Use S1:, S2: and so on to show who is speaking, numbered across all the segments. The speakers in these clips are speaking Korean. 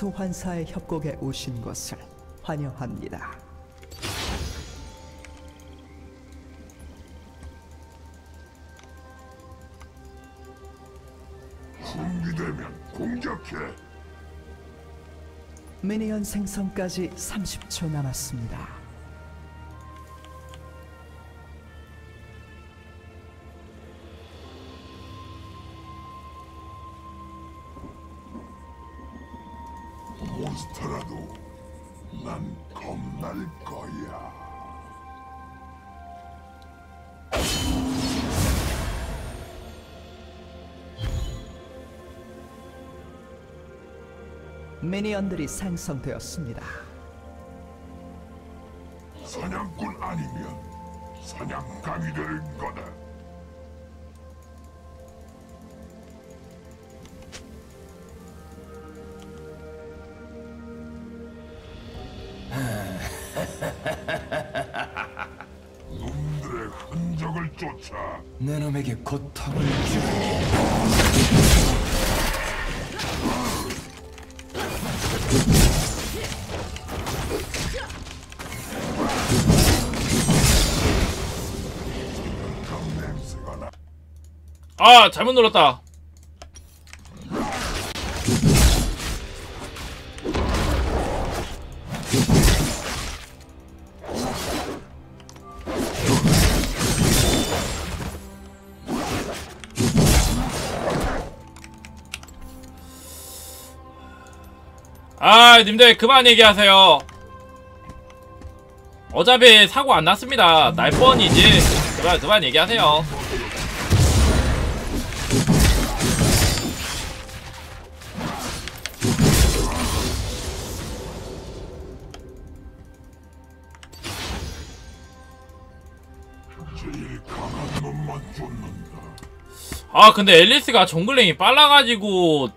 S1: 소환사의 협곡에 오신 것을 환영합니다.
S2: 준비되면 공격해.
S1: 미니언 생성까지 30초 남았습니다.
S2: 몬스터라도 난 겁날 거야.
S1: 미니언들이 생성되었습니다.
S2: 사냥꾼 아니면 사냥감이 될 거다.
S3: 내 놈에게 고통을 주게.
S4: 아 잘못 눌렀다 아 님들 그만 얘기하세요. 어차피 사고 안 났습니다. 날 뻔이지. 그만 그만 얘기하세요. 아 근데 앨리스가 정글랭이 빨라가지고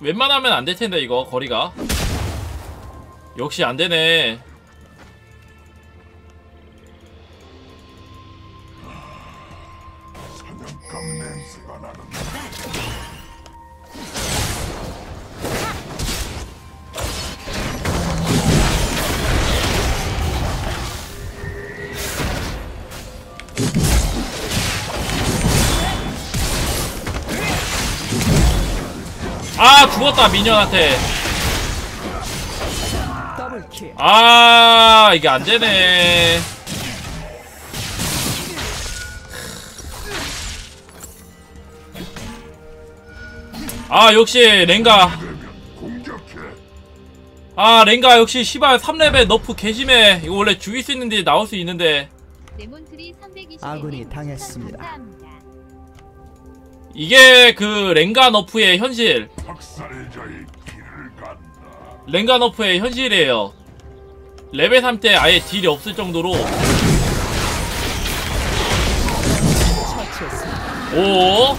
S4: 웬만하면 안 될 텐데 이거 거리가 역시 안 되네
S2: 사냥감 냄새가 나는다.
S4: 아 죽었다 미녀한테. 아 이게 안 되네 아 역시 랭가. 아 랭가 역시 시발 3레벨 너프 개심해 이거 원래 죽일 수 있는데 나올 수 있는데
S5: 레몬트리 320
S1: 아군이 당했습니다.
S4: 이게 그 랭가 너프의 현실. 랭가 너프의 현실이에요 레벨 3 때 아예 딜이 없을 정도로. 오.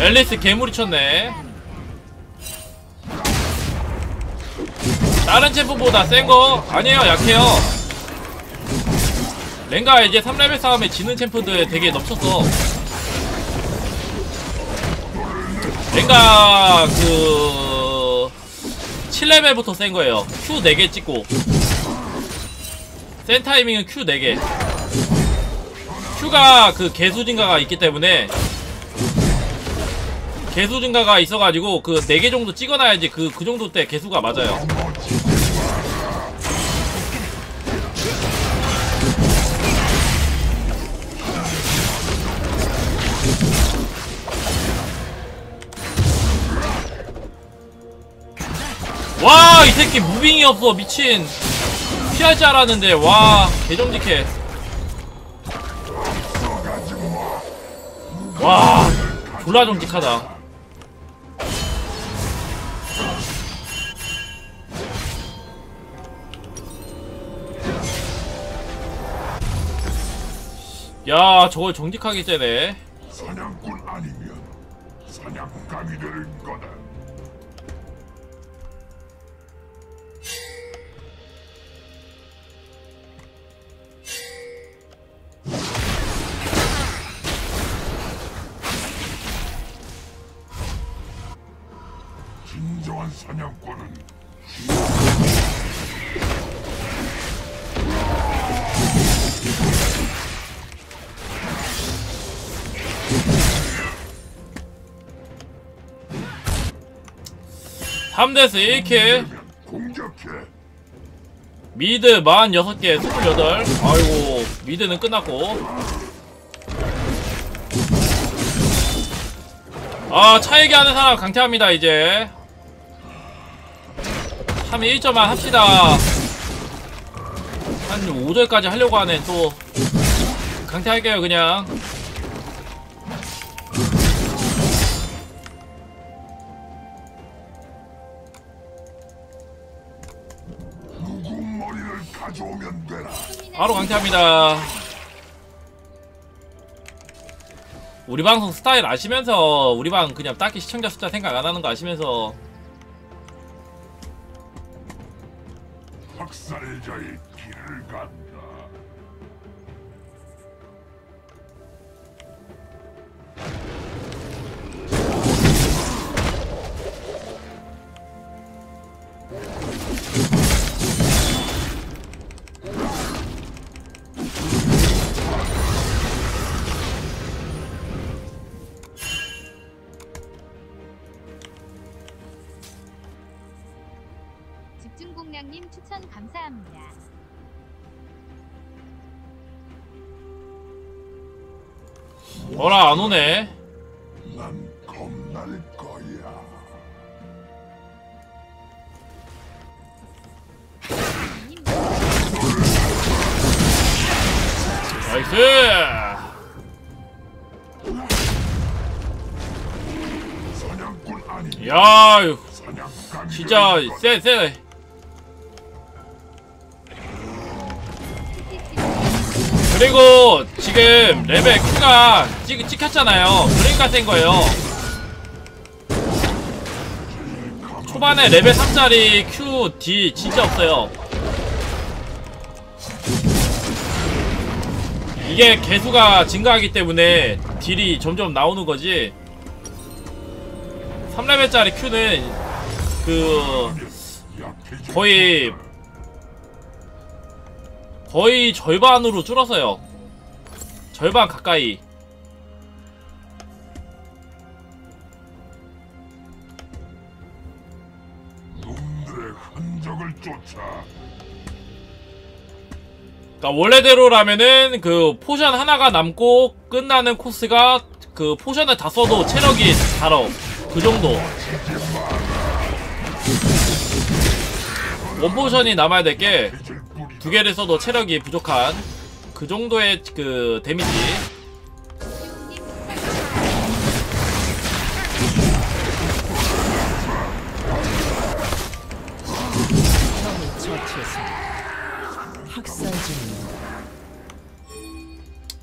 S4: 앨리스 개물이 쳤네. 다른 챔프보다 센거 아니에요. 약해요 랭가 이제 3레벨 싸움에 지는 챔프들 되게 넘쳤어 랭가 그 7레벨부터 센 거예요. Q 4개 찍고. 센 타이밍은 Q 4개. Q가 그 개수 증가가 있기 때문에 개수 증가가 있어가지고 그 4개 정도 찍어놔야지 그, 그 정도 때 개수가 맞아요 와, 이 새끼 무빙이 없어, 미친. 피할 줄 알았는데, 와, 개정직해. 와, 졸라 정직하다. 야, 저걸 정직하게 째네.
S2: 사냥꾼 아니면 사냥감이 될 거다.
S4: 3대스 1킬 미드 46개 28 아이고 미드는 끝났고. 아 차이기 하는 사람 강퇴합니다 이제. 참 1점만 합시다. 한 5절까지 하려고 하네 또. 강퇴할게요 그냥. 바로 강퇴합니다. 우리 방송 스타일 아시면서 우리 방 그냥 딱히 시청자 숫자 생각 안 하는 거 아시면서
S2: 학살자의 길을 간
S4: 어라 안 오네.
S2: 난 겁날 거야.
S5: 님
S4: 나이스. 야 진짜
S2: 되는
S4: 그리고 지금 레벨 Q가 찍, 찍혔잖아요. 그러니까 센 거예요. 초반에 레벨 3짜리 Q, D 진짜 없어요. 이게 개수가 증가하기 때문에 딜이 점점 나오는 거지. 3레벨짜리 Q는 그 거의 거의 절반으로 줄었어요. 절반 가까이.
S2: 놈들의 흔적을 쫓아
S4: 그러니까 원래대로라면은 그 포션 하나가 남고 끝나는 코스가 그 포션을 다 써도 체력이 달어. 그 정도. 원 포션이 남아야 될게 두. 개를 써도 체력이 부족한 그 정도의 그 데미지.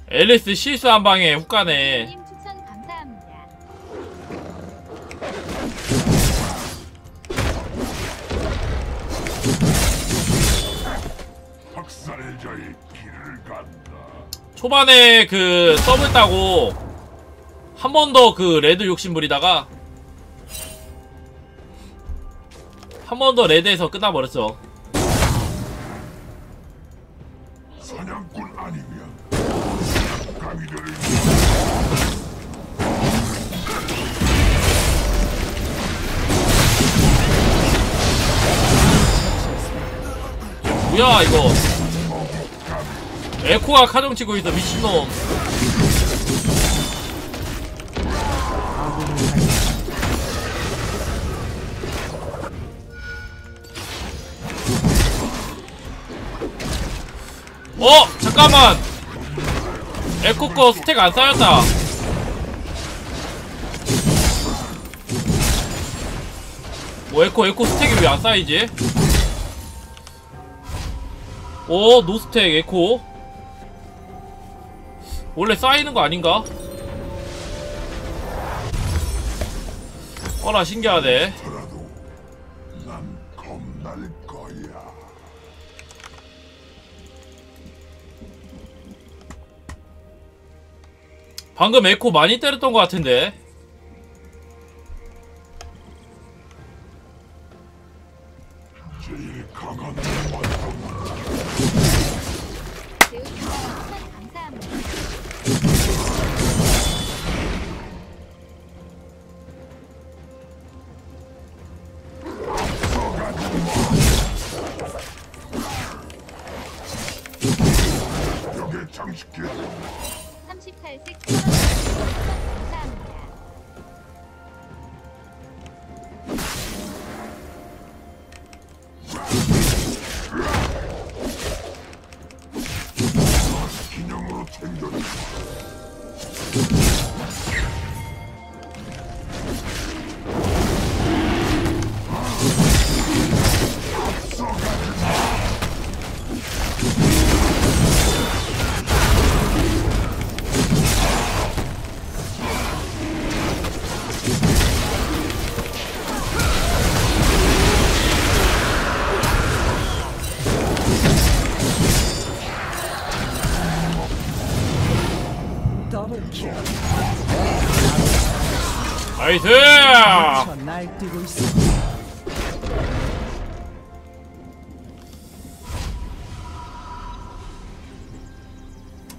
S4: 앨리스 실수 한 방에 훅 가네. 초반에 그 더블 따고 한 번 더 그 레드 욕심 부리다가 한 번 더 레드에서 끝나버렸죠. 뭐야 이거 에코가 카정 치고 있어 미친놈. 어 잠깐만. 에코 거 스택 안 쌓였다. 뭐 에코 에코 스택이 왜 안 쌓이지? 오 노스택 에코 원래 쌓이는 거 아닌가? 어라 신기하네. 방금 에코 많이 때렸던 것 같은데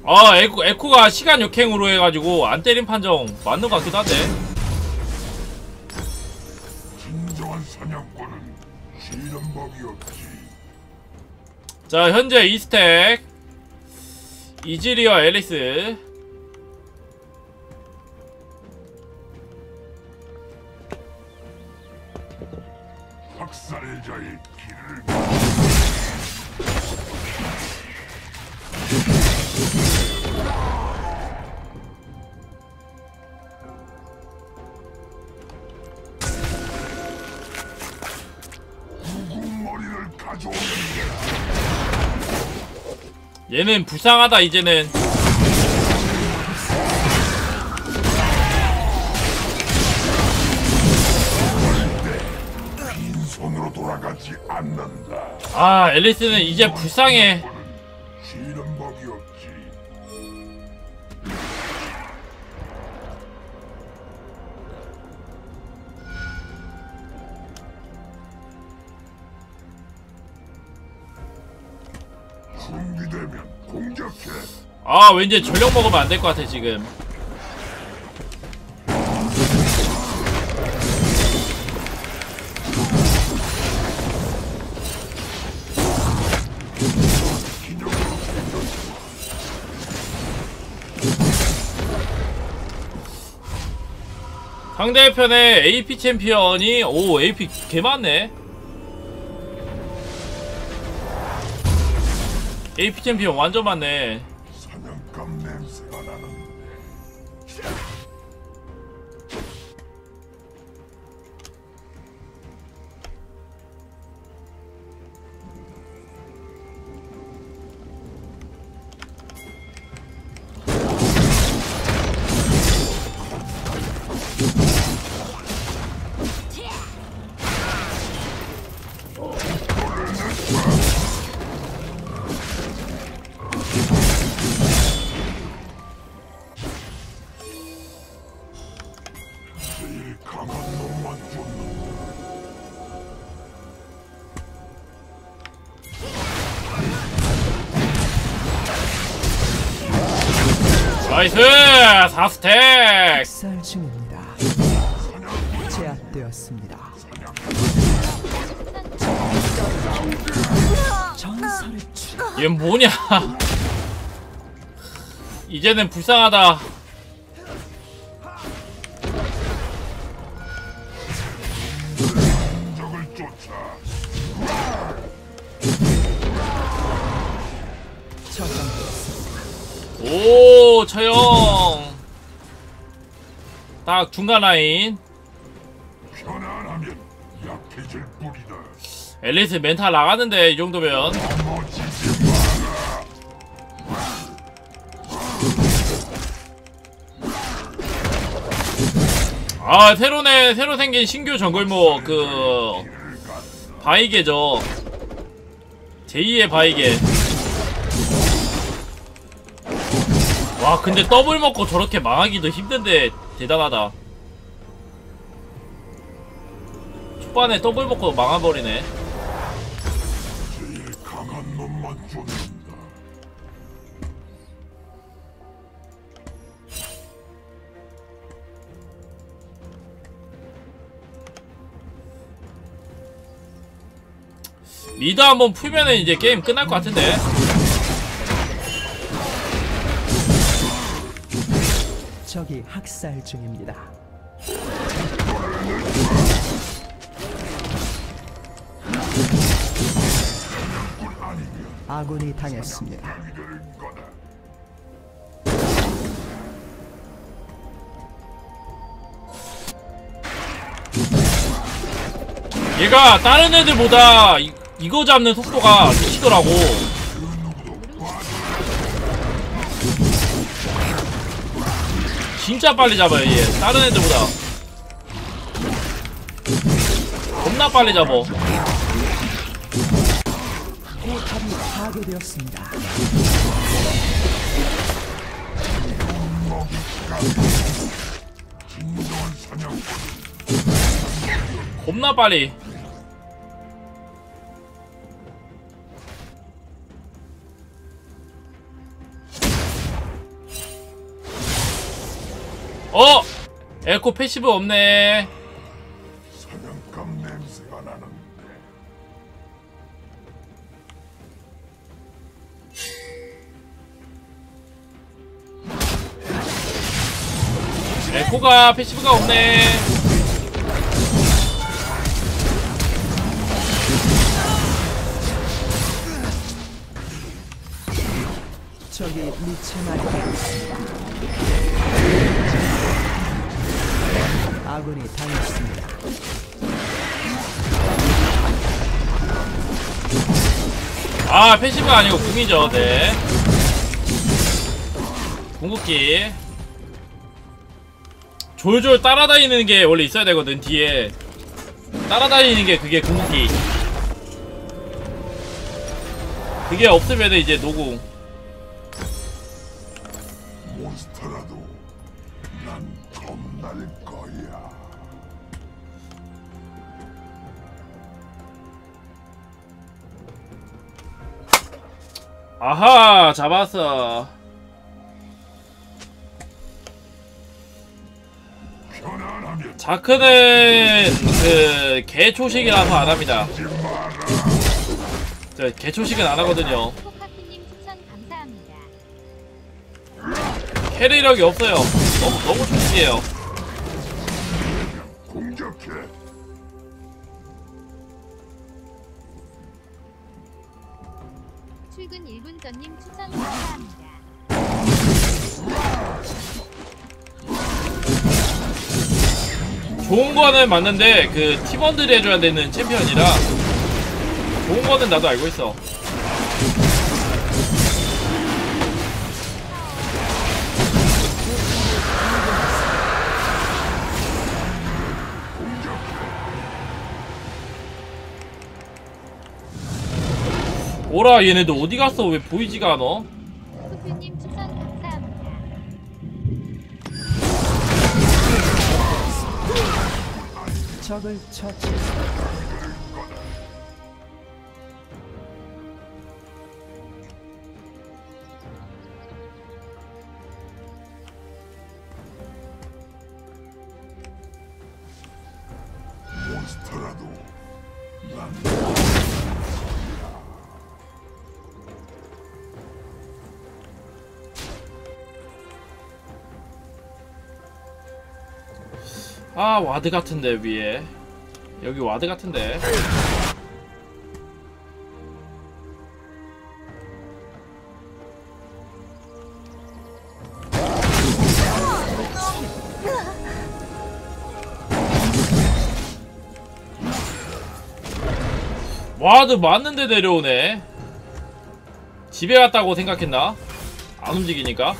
S4: 아 에코, 에코가 시간 역행으로 해가지고 안 때린 판정 맞는 것 같기도 한데.
S2: 진정한 사냥꾼은 쉬는 법이 없지.
S4: 자 현재 2스택. 이즈리어 앨리스 얘는 불쌍하다 이제는.
S2: 아
S4: 앨리스는 이제 불쌍해 아 왠지 전력 먹으면 안 될 것 같아 지금. 상대편에 AP 챔피언이 오 AP 개 많네. AP 챔피언 완전 많네
S2: 사
S4: 4스택
S1: 학살 중입니다. 제압되었습니다. 전설의
S4: 출얘 뭐냐 이제는 불쌍하다 오 처형. 딱 중간 라인. 앨리스 멘탈 나갔는데 이 정도면. 아 새로네 새로 생긴 신규 정글모 그 바이게죠. 제2의 바이게 와 근데 더블 먹고 저렇게 망하기도 힘든데 대단하다. 초반에 더블 먹고 망해버리네. 미드 한번 풀면은 이제 게임 끝날 것 같은데.
S1: 적이 학살 중입니다. 아군이 당했습니다.
S4: 얘가 다른 애들보다 이, 이거 잡는 속도가 미치더라고. 진짜 빨리 잡아요 얘. 다른 애들보다. 겁나 빨리 잡어.
S1: 파괴되었습니다.
S4: 겁나 빨리. 어! 에코 패시브 없네.
S2: 사냥감 냄새가 나는데
S4: 에코가 패시브가 없네.
S1: 적이 미쳐 날뛰었습니다. 아군이 당했습니다.
S4: 아 패시브가 아니고 궁이죠 네. 궁극기. 졸졸 따라다니는 게 원래 있어야 되거든 뒤에. 따라다니는 게 그게 궁극기. 그게 없으면 이제 노궁 아하 잡았어 자크는 그 개초식이라서 안합니다. 저 개초식은 안하거든요. 캐리력이 없어요 너무 너무 초식이에요 좋은 거는 맞는데 그 팀원들이 해줘야 되는 챔피언이라 좋은 거는 나도 알고 있어. 오라 얘네들 어디 갔어 왜 보이지가 않아?
S1: 적을 처치했습니다.
S4: 아 와드 같은데 위에. 여기 와드 같은데. 와드 맞는데 내려오네. 집에 갔다고 생각했나? 안 움직이니까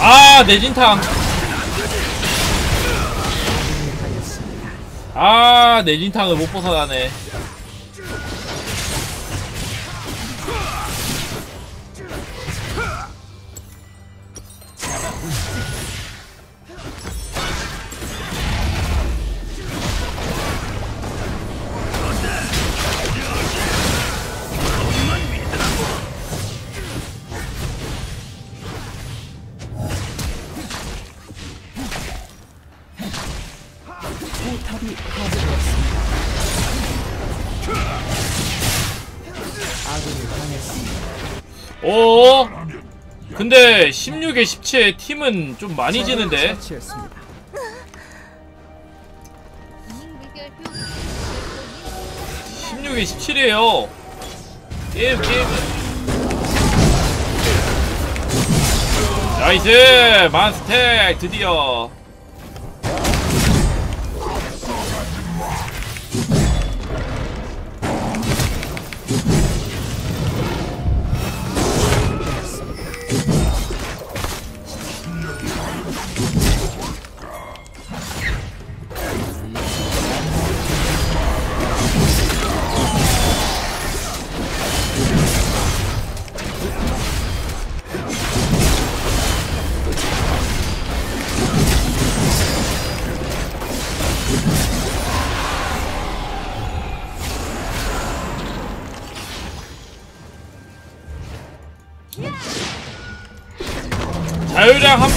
S1: 아
S4: 내진탕. 아 내진탕을 못 벗어나네 근데 16에 17의 팀은 좀 많이 지는데. 16에 17이에요. 게임 게임. 나이스! 만스택 드디어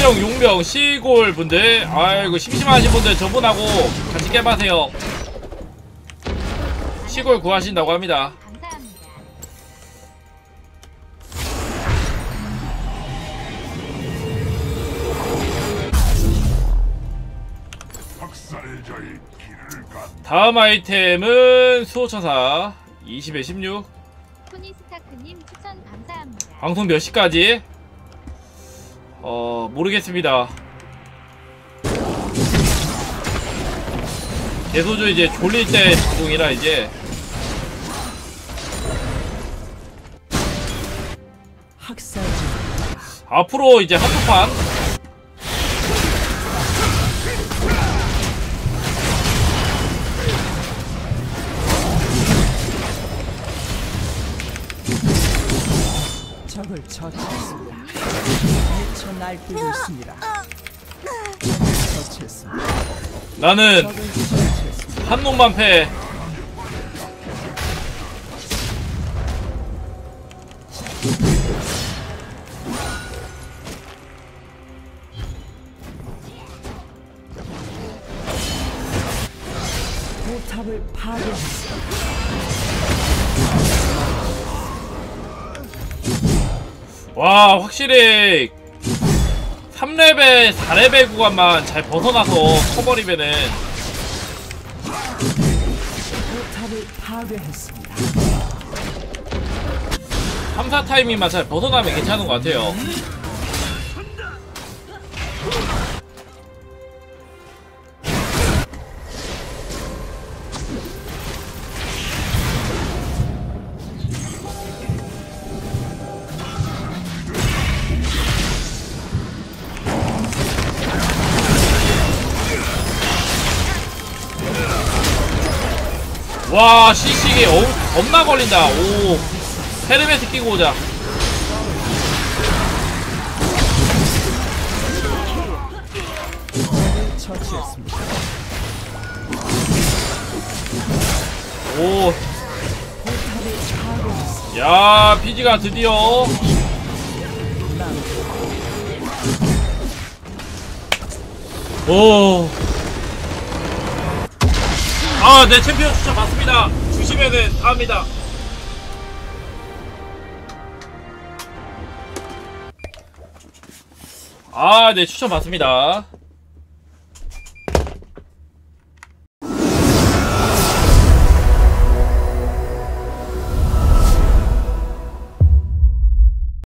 S4: 자유량 한 명, 용병, 시골 분들, 아이고 심심하신 분들 저분하고 같이 게임하세요. 시골 구하신다고 합니다. 다음 아이템은 수호천사 20에 16.
S5: 토니스타크님 추천 감사합니다.
S4: 방송 몇 시까지? 어 모르겠습니다. 개소주 이제 졸릴 때 방송이라 이제 앞으로 이제 한두판
S1: 날뛰고 있습니다. 처치했습니다.
S4: 나는. 한 놈만 패.
S1: 포탑을 파괴했습니다.
S4: 와 확실히 3레벨 4레벨 구간만 잘 벗어나서 커버리면은
S1: 포탑을 파괴했습니다.
S4: 3, 4 타이밍만 잘 벗어나면 괜찮은 것 같아요. 와 시식이 어, 겁나 걸린다 오 헤르메스 끼고 오자. 오. 야, 피지가 드디어 오. 아, 네 챔피언 추천 받습니다. 주시면은 다 합니다. 아, 네 추천 받습니다.